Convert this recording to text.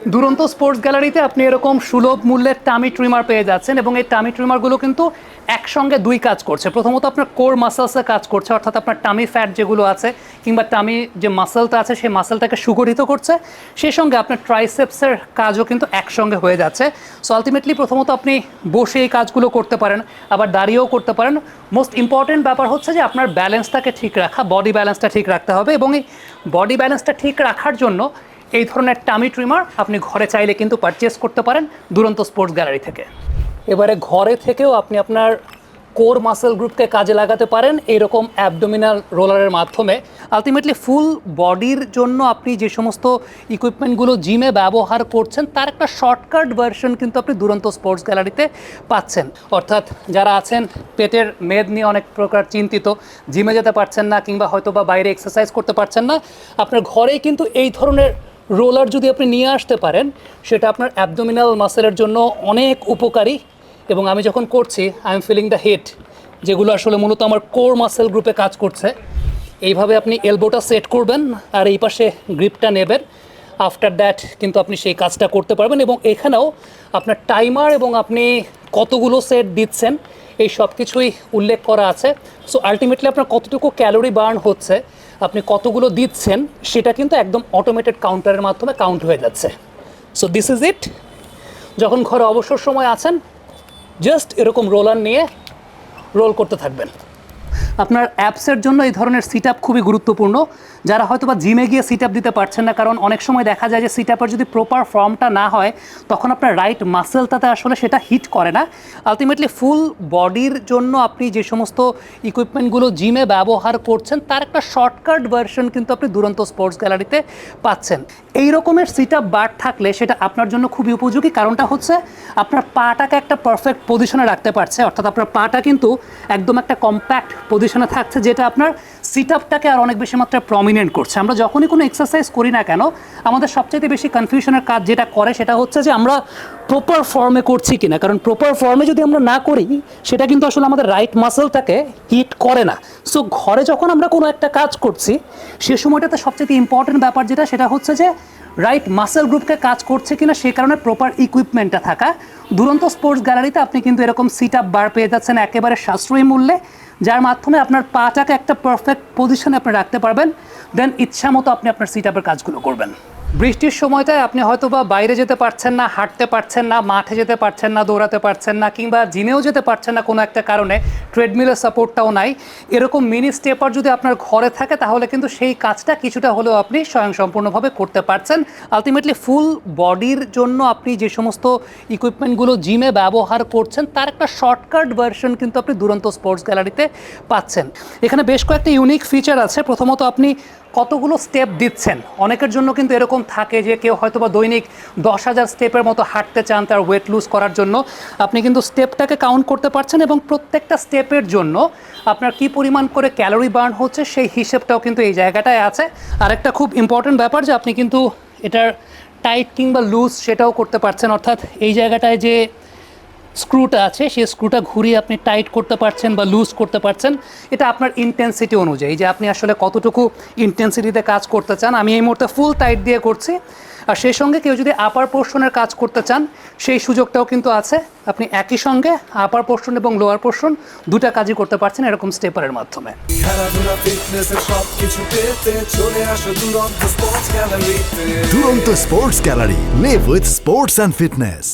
দুরন্ত স্পোর্টস গ্যালারিতে আপনি এরকম সুলভ মূল্যের টামি ট্রিমার পেয়ে যাচ্ছেন এবং এই টামি ট্রিমারগুলো কিন্তু একসঙ্গে দুই কাজ করছে। প্রথমত আপনার কোর মাসেলসে কাজ করছে, অর্থাৎ আপনার টামি ফ্যাট যেগুলো আছে কিংবা টামি যে মাসেলটা আছে, সেই মাসেলটাকে সুগঠিত করছে। সেই সঙ্গে আপনার ট্রাইসেপসের কাজও কিন্তু একসঙ্গে হয়ে যাচ্ছে। সো আলটিমেটলি প্রথমত আপনি বসে এই কাজগুলো করতে পারেন, আবার দাঁড়িয়েও করতে পারেন। মোস্ট ইম্পর্টেন্ট ব্যাপার হচ্ছে যে আপনার ব্যালেন্সটাকে ঠিক রাখা বডি ব্যালেন্সটা ঠিক রাখতে হবে এবং এই বডি ব্যালেন্সটা ঠিক রাখার জন্য এই ধরনের টামি ট্রিমার আপনি ঘরে চাইলে কিন্তু পারচেস করতে পারেন দুরন্ত স্পোর্টস গ্যালারি থেকে। এবারে ঘরে থেকেও আপনি আপনার কোর মাসেল গ্রুপকে কাজে লাগাতে পারেন এইরকম অ্যাবডোমিনাল রোলারের মাধ্যমে। আলটিমেটলি ফুল বডির জন্য আপনি যে সমস্ত ইকুইপমেন্টগুলো জিমে ব্যবহার করছেন, তার একটা শর্টকাট ভার্সন কিন্তু আপনি দুরন্ত স্পোর্টস গ্যালারিতে পাচ্ছেন। অর্থাৎ যারা আছেন, পেটের মেদ নিয়ে অনেক প্রকার চিন্তিত জিমে যেতে পারছেন না কিংবা হয়তো বা বাইরে এক্সারসাইজ করতে পারছেন না, আপনার ঘরেই কিন্তু এই ধরনের রোলার যদি আপনি নিয়ে আসতে পারেন, সেটা আপনার অ্যাবডোমিনাল মাসেলের জন্য অনেক উপকারী। এবং আমি যখন করছি I am feeling the heat যেগুলো আসলে মূলত আমার কোর মাসেল গ্রুপে কাজ করছে। এইভাবে আপনি এলবোটা সেট করবেন আর এই পাশে গ্রিপটা নেবেন। আফটার দ্যাট কিন্তু আপনি সেই কাজটা করতে পারবেন এবং এখানেও আপনার টাইমার এবং আপনি কতগুলো সেট দিচ্ছেন এই সব কিছুই উল্লেখ করা আছে। সো আলটিমেটলি আপনার কতটুকু ক্যালোরি বার্ন হচ্ছে, আপনি কতগুলো দিচ্ছেন, সেটা কিন্তু একদম অটোমেটেড কাউন্টারের মাধ্যমে কাউন্ট হয়ে যাচ্ছে। সো দিস ইজ ইট যখন ঘরে অবসর সময় আছেন জাস্ট এরকম রোলার নিয়ে রোল করতে থাকবেন। আপনার অ্যাপসের জন্য এই ধরনের সিট আপ খুবই গুরুত্বপূর্ণ। যারা হয়তো বা জিমে গিয়ে সিট আপ দিতে পারছেন না, কারণ অনেক সময় দেখা যায় যে সিট আপের যদি প্রপার ফর্মটা না হয়, তখন আপনার রাইট মাসেলটাতে আসলে সেটা হিট করে না। আলটিমেটলি ফুল বডির জন্য আপনি যে সমস্ত ইকুইপমেন্টগুলো জিমে ব্যবহার করছেন, তার একটা শর্টকাট ভার্সন কিন্তু আপনি দুরন্ত স্পোর্টস গ্যালারিতে পাচ্ছেন। এই রকমের সিট আপ বার থাকলে সেটা আপনার জন্য খুবই উপযোগী, কারণটা হচ্ছে আপনার পাটাকে একটা পারফেক্ট পজিশনে রাখতে পারছে। অর্থাৎ আপনার পাটা কিন্তু একদম একটা কম্প্যাক্ট পজিশনে থাকছে, যেটা আপনার সিট আপটাকে আর অনেক বেশি মাত্রায় প্রমিনেন্ট করছে। আমরা যখনই কোনো এক্সারসাইজ করি না কেন, আমাদের সবচাইতে বেশি কনফিউশনের কাজ যেটা করে সেটা হচ্ছে যে আমরা প্রপার ফর্মে করছি কিনা। কারণ প্রপার ফর্মে যদি আমরা না করি, সেটা কিন্তু আসলে আমাদের রাইট মাসেলটাকে হিট করে না। সো ঘরে যখন আমরা কোনো একটা কাজ করছি, সে সময়টাতে সবচেয়ে ইম্পর্টেন্ট ব্যাপার যেটা, সেটা হচ্ছে যে রাইট মাসেল গ্রুপকে কাজ করছে কিনা, সে কারণে প্রপার ইকুইপমেন্টটা থাকা। দুরন্ত স্পোর্টস গ্যালারিতে আপনি কিন্তু এরকম সিট আপ বার পেয়ে যাচ্ছেন, একেবারে সাশ্রয়ী মূল্যে। যার মাধ্যমে আপনার পাটাকে একটা পারফেক্ট পজিশনে আপনি রাখতে পারবেন দেন ইচ্ছা মতো আপনি আপনার সিট আপের কাজগুলো করবেন। বৃষ্টির সময়টায় আপনি হয়তো বা বাইরে যেতে পারছেন না, হাঁটতে পারছেন না, মাঠে যেতে পারছেন না, দৌড়াতে পারছেন না, কিংবা জিমেও যেতে পারছেন না কোনো একটা কারণে, ট্রেডমিলের সাপোর্টটাও নাই। এরকম মিনি স্টেপার যদি আপনার ঘরে থাকে, তাহলে কিন্তু সেই কাজটা কিছুটা হলেও আপনি স্বয়ংসম্পূর্ণভাবে করতে পারছেন। আলটিমেটলি ফুল বডির জন্য আপনি যে সমস্ত ইকুইপমেন্টগুলো জিমে ব্যবহার করছেন, তার একটা শর্টকাট ভার্সন কিন্তু আপনি দুরন্ত স্পোর্টস গ্যালারিতে পাচ্ছেন। এখানে বেশ কয়েকটা ইউনিক ফিচার আছে। প্রথমত আপনি কতগুলো স্টেপ দিচ্ছেন? অনেকের জন্য কিন্তু এরকম থাকে যে কেউ হয়তো বা দৈনিক দশ হাজার স্টেপের মতো হাঁটতে চান তার ওয়েট লুজ করার জন্য। আপনি কিন্তু স্টেপটাকে কাউন্ট করতে পারছেন এবং প্রত্যেকটা স্টেপের জন্য আপনার কি পরিমাণ করে ক্যালোরি বার্ন হচ্ছে সেই হিসেবটাও কিন্তু এই জায়গাটায় আছে। আরেকটা খুব ইম্পর্টেন্ট ব্যাপার যে আপনি কিন্তু এটার টাইট কিংবা লুজ সেটাও করতে পারছেন। অর্থাৎ এই জায়গাটায় যে স্ক্রুটা আছে সেই স্ক্রুটা ঘুরিয়ে আপনি টাইট করতে পারছেন বা লুজ করতে পারছেন এটা আপনার ইন্টেন্সিটি অনুযায়ী যে আপনি আসলে কতটুকু ইন্টেন্সিটিতে কাজ করতে চান আমি এই মুহূর্তে ফুল টাইট দিয়ে করছি আর সেই সঙ্গে কেউ যদি আপার পোর্শনের কাজ করতে চান সেই সুযোগটাও কিন্তু আছে আপনি একই সঙ্গে আপার পোর্শন এবং লোয়ার পোর্শন দুটা কাজই করতে পারছেন এরকম স্টেপারের মাধ্যমে Duranta sports Gallery. Live with sports and fitness.